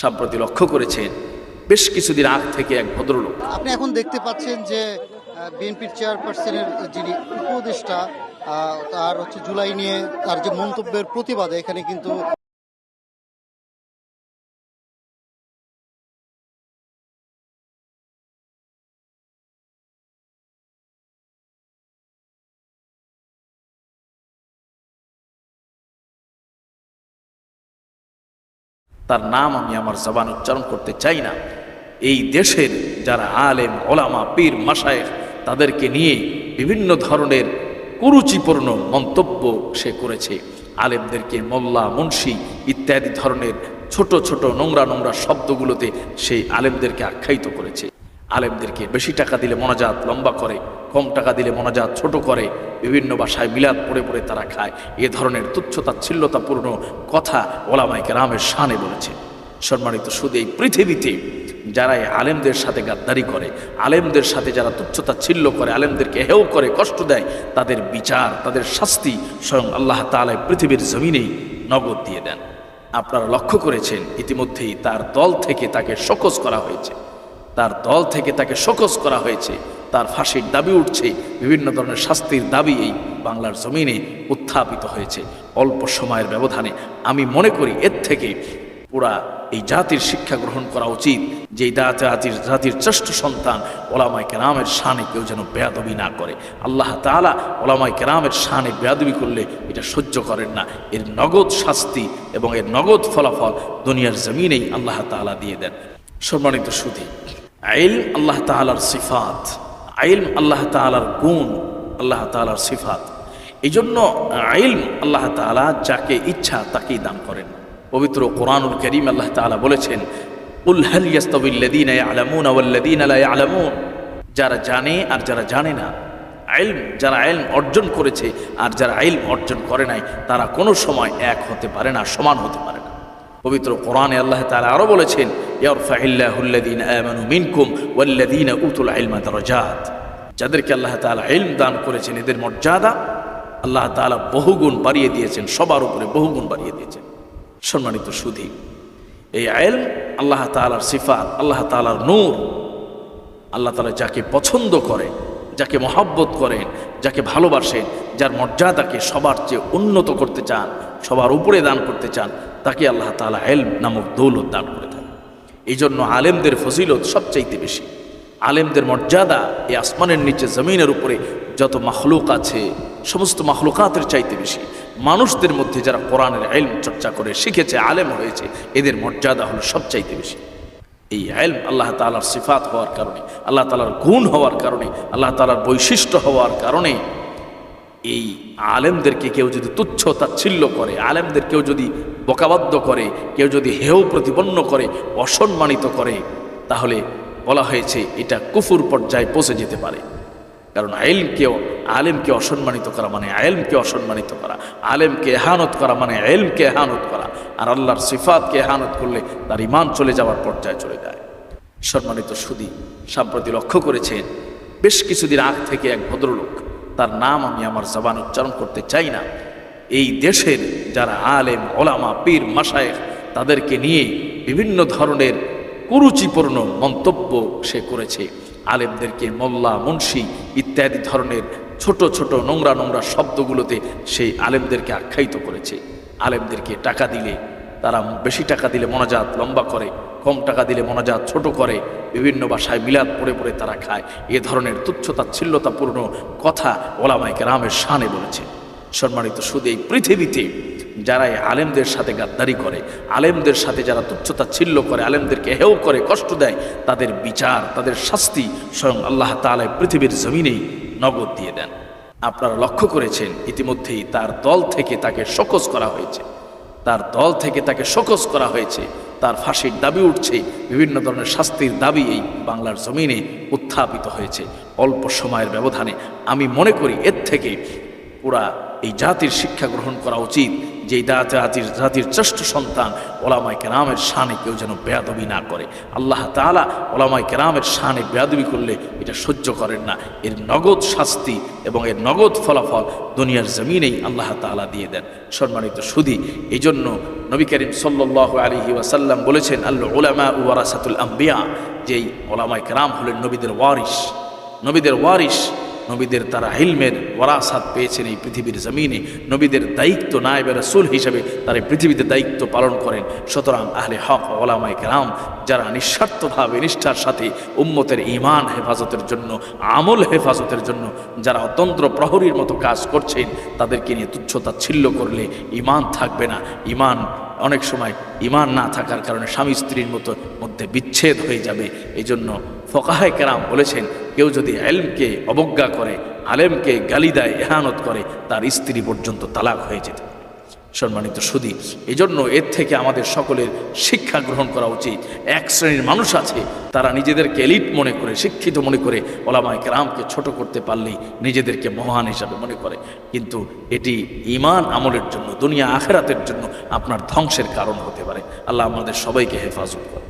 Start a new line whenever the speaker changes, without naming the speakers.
সম্প্রতি লক্ষ্য করেছেন, বেশ কিছুদিন আগ থেকে এক ভদ্রলোক।
আপনি এখন দেখতে পাচ্ছেন যে বিএনপির চেয়ারপারসনের যিনি উপদেষ্টা তার হচ্ছে জুলাই নিয়ে তার যে মন্তব্যের প্রতিবাদে এখানে কিন্তু
তার নাম আমি আমার জবান উচ্চারণ করতে চাই না। এই দেশের যারা আলেম, ওলামা, পীর মাসায়ের তাদেরকে নিয়ে বিভিন্ন ধরনের কুরুচিপূর্ণ মন্তব্য সে করেছে। আলেমদেরকে মোল্লা, মুন্সি ইত্যাদি ধরনের ছোট ছোট নোংরা নোংরা শব্দগুলোতে সেই আলেমদেরকে আখ্যায়িত করেছে। আলেমদেরকে বেশি টাকা দিলে মনাজাত লম্বা করে, কম টাকা দিলে মনাজাত ছোট করে বিভিন্ন বাসায় মিলাদ পড়ে পড়ে তারা খায়। এ ধরনের তুচ্ছতাচ্ছিল্যতাপূর্ণ কথা ওলামাইকে রামের শানে বলেছে। সম্মানিত শুধু এই পৃথিবীতে যারা এই আলেমদের সাথে গাদ্দারি করে, আলেমদের সাথে যারা তুচ্ছতাচ্ছিল্য করে, আলেমদেরকে হেও করে, কষ্ট দেয়, তাদের বিচার, তাদের শাস্তি স্বয়ং আল্লাহ তাআলা পৃথিবীর জমিনেই নগদ দিয়ে দেন। আপনারা লক্ষ্য করেছেন, ইতিমধ্যেই তার দল থেকে তাকে শোকজ করা হয়েছে। তার দল থেকে তাকে শোকজ করা হয়েছে। তার ফাঁসির দাবি উঠছে। বিভিন্ন ধরনের শাস্তির দাবি এই বাংলার জমিনে উত্থাপিত হয়েছে। অল্প সময়ের ব্যবধানে। আমি মনে করি এর থেকে পুরা এই জাতির শিক্ষা গ্রহণ করা উচিত। যে জাতির জাতির শ্রেষ্ঠ সন্তান ওলামাই কেরামের শানে কেউ যেন বেয়াদবি না করে। আল্লাহ তাআলা ওলামাই কেরামের শানে বেয়াদবি করলে এটা সহ্য করেন না। এর নগদ শাস্তি এবং এর নগদ ফলাফল দুনিয়ার জমিনেই আল্লাহ তাআলা দিয়ে দেন। সম্মানিত সুধী আইল আল্লাহ তাআলার সিফাত, আইল আল্লাহ তাআলার গুণ, আল্লাহ তাআলার সিফাত। এই জন্য আইল আল্লাহ তাআলা যাকে ইচ্ছা তাকেই দান করেন। পবিত্র কোরআনুল করিম আল্লাহ তাআলা বলেছেন উল হাল ইয়াস্তাবিল্লাযীনা ইয়ালামুনা ওয়াল্লাযীনা লা ইয়ালামুন? যারা জানে আর যারা জানে না আইলম যারা আইলম অর্জন করেছে আর যারা আইলম অর্জন করে নাই, তারা কোনো সময় এক হতে পারে না, সমান হতে পারে না। পবিত্র কোরআনে আল্লাহ তাআলা আরও বলেছেন ইয়ারফাইল্লাহুল্লাযীনা আমানু মিনকুম ওয়াল্লাযীনা উতুল ইলমা দারাজাত। যাদেরকে আল্লাহ তাআলা ইলম দান করেছেন, এদের মর্যাদা আল্লাহ তাআলা বহুগুণ বাড়িয়ে দিয়েছেন, সবার উপরে বহুগুণ বাড়িয়ে দিয়েছেন। সম্মানিত সুধী, এই আইলম আল্লাহ তাআলার সিফাত, আল্লাহ তাআলার নূর, আল্লাহ তালা যাকে পছন্দ করে, যাকে মহাব্বত করেন, যাকে ভালোবাসেন, যার মর্যাদাকে সবার চেয়ে উন্নত করতে চান, সবার উপরে দান করতে চান, তাকে আল্লাহ তালা এলম নামক দৌলত দান করে এই জন্য আলেমদের ফজিলত সবচাইতে বেশি। আলেমদের মর্যাদা এই আসমানের নিচে, জমিনের উপরে যত মাহলুক আছে, সমস্ত মাখলুকাতের চাইতে বেশি। মানুষদের মধ্যে যারা কোরআনের এলম চর্চা করে, শিখেছে, আলেম হয়েছে, এদের মর্যাদা হলো সবচাইতে বেশি। এই আইলম আল্লাহ তালার সিফাত হওয়ার কারণে, আল্লাহ তালার গুণ হওয়ার কারণে, আল্লাহ তালার বৈশিষ্ট্য হওয়ার কারণে এই আলেমদেরকে কেউ যদি তুচ্ছ তাচ্ছিল্য করে, আলেমদের কেউ যদি বকাবদ্ধ করে, কেউ যদি হেয় প্রতিপন্ন করে, অসম্মানিত করে, তাহলে বলা হয়েছে এটা কুফুর পর্যায়ে পৌঁছে যেতে পারে। কারণ আইলমকেও আলেমকে অসম্মানিত করা মানে আলেমকে অসম্মানিত করা, আলেমকে এহানত করা মানে এলমকে এহানত করা, আর আল্লাহর সিফাতকে এহানত করলে তার ইমান চলে যাওয়ার পর্যায়ে চলে যায়। সম্মানিত সুদী, সাম্প্রতি লক্ষ্য করেছেন, বেশ কিছুদিন আগ থেকে এক ভদ্রলোক, তার নাম আমি আমার জবান উচ্চারণ করতে চাই না এই দেশের যারা আলেম, ওলামা, পীর মাসায়ের তাদেরকে নিয়ে বিভিন্ন ধরনের কুরুচিপূর্ণ মন্তব্য সে করেছে। আলেমদেরকে মোল্লা, মুন্সি ইত্যাদি ধরনের ছোট ছোট নোংরা নোংরা শব্দগুলোতে সেই আলেমদেরকে আখ্যায়িত করেছে। আলেমদেরকে টাকা দিলে তারা বেশি টাকা দিলে মনাজাত লম্বা করে, কম টাকা দিলে মনাজাত ছোট করে, বিভিন্ন বাসায় মিলাদ পড়ে পড়ে তারা খায়। এ ধরনের তুচ্ছতাচ্ছিল্যতাপূর্ণ কথা ওলামাইকে রামের শানে বলেছে। সম্মানিত শুধু এই পৃথিবীতে যারা এই আলেমদের সাথে গাদ্দারি করে, আলেমদের সাথে যারা তুচ্ছতাচ্ছিল্য করে, আলেমদেরকে হেও করে, কষ্ট দেয়, তাদের বিচার, তাদের শাস্তি স্বয়ং আল্লাহ তাআলা পৃথিবীর জমিনেই নগদ দিয়ে দেন। আপনারা লক্ষ্য করেছেন, ইতিমধ্যেই তার দল থেকে তাকে শোকজ করা হয়েছে। তার দল থেকে তাকে শোকজ করা হয়েছে। তার ফাঁসির দাবি উঠছে। বিভিন্ন ধরনের শাস্তির দাবি এই বাংলার জমিনে উত্থাপিত হয়েছে। অল্প সময়ের ব্যবধানে আমি মনে করি এর থেকে পুরা এই জাতির শিক্ষা গ্রহণ করা উচিত যে জাতির জাতির শ্রেষ্ঠ সন্তান ওলামাই কেরামের শানে কেউ যেন বেয়াদবি না করে। আল্লাহ তাআলা ওলামাই কেরামের শানে বেয়াদবি করলে এটা সহ্য করেন না। এর নগদ শাস্তি এবং এর নগদ ফলাফল দুনিয়ার জমিনেই আল্লাহ তাআলা দিয়ে দেন। সম্মানিত সুধী এই জন্য নবী করিম সাল্লাহ আলহি ওয়াসাল্লাম বলেছেন আল্লাহ ওলামা ওয়ারাসাতুল আম্বিয়া, যেই ওলামাই কেরাম হলেন নবীদের ওয়ারিস নবীদের ওয়ারিস নবীদের তারা হিলমের ওয়ারাসাত পেয়েছেন এই পৃথিবীর জমিনে, নবীদের দায়িত্ব নায়ব রসুল হিসেবে তারা পৃথিবীতে দায়িত্ব পালন করেন। সুতরাং আহলে হক ওলামাই কেরাম যারা নিঃস্বার্থভাবে, নিষ্ঠার সাথে উম্মতের ইমান হেফাজতের জন্য, আমল হেফাজতের জন্য, যারা অতন্ত্র প্রহরীর মতো কাজ করছেন, তাদেরকে নিয়ে তুচ্ছতাচ্ছিল্য করলে ইমান থাকবে না। ইমান অনেক সময় ইমান না থাকার কারণে স্বামী স্ত্রীর মতো মধ্যে বিচ্ছেদ হয়ে যাবে। এই জন্য ফকাহায় কেরাম বলেছেন, কেউ যদি এলমকে অবজ্ঞা করে, আলেমকে গালি দেয়, এহানত করে, তার স্ত্রী পর্যন্ত তালাক হয়ে যেতে। সম্মানিত সুদী এই জন্য এর থেকে আমাদের সকলের শিক্ষা গ্রহণ করা উচিত। এক শ্রেণির মানুষ আছে, তারা নিজেদেরকে এলিট মনে করে, শিক্ষিত মনে করে, ওলামায় কেরামকে ছোট করতে পারলেই নিজেদেরকে মহান হিসাবে মনে করে। কিন্তু এটি ইমান আমলের জন্য, দুনিয়া আখেরাতের জন্য আপনার ধ্বংসের কারণ হতে পারে। আল্লাহ আমাদের সবাইকে হেফাজত করে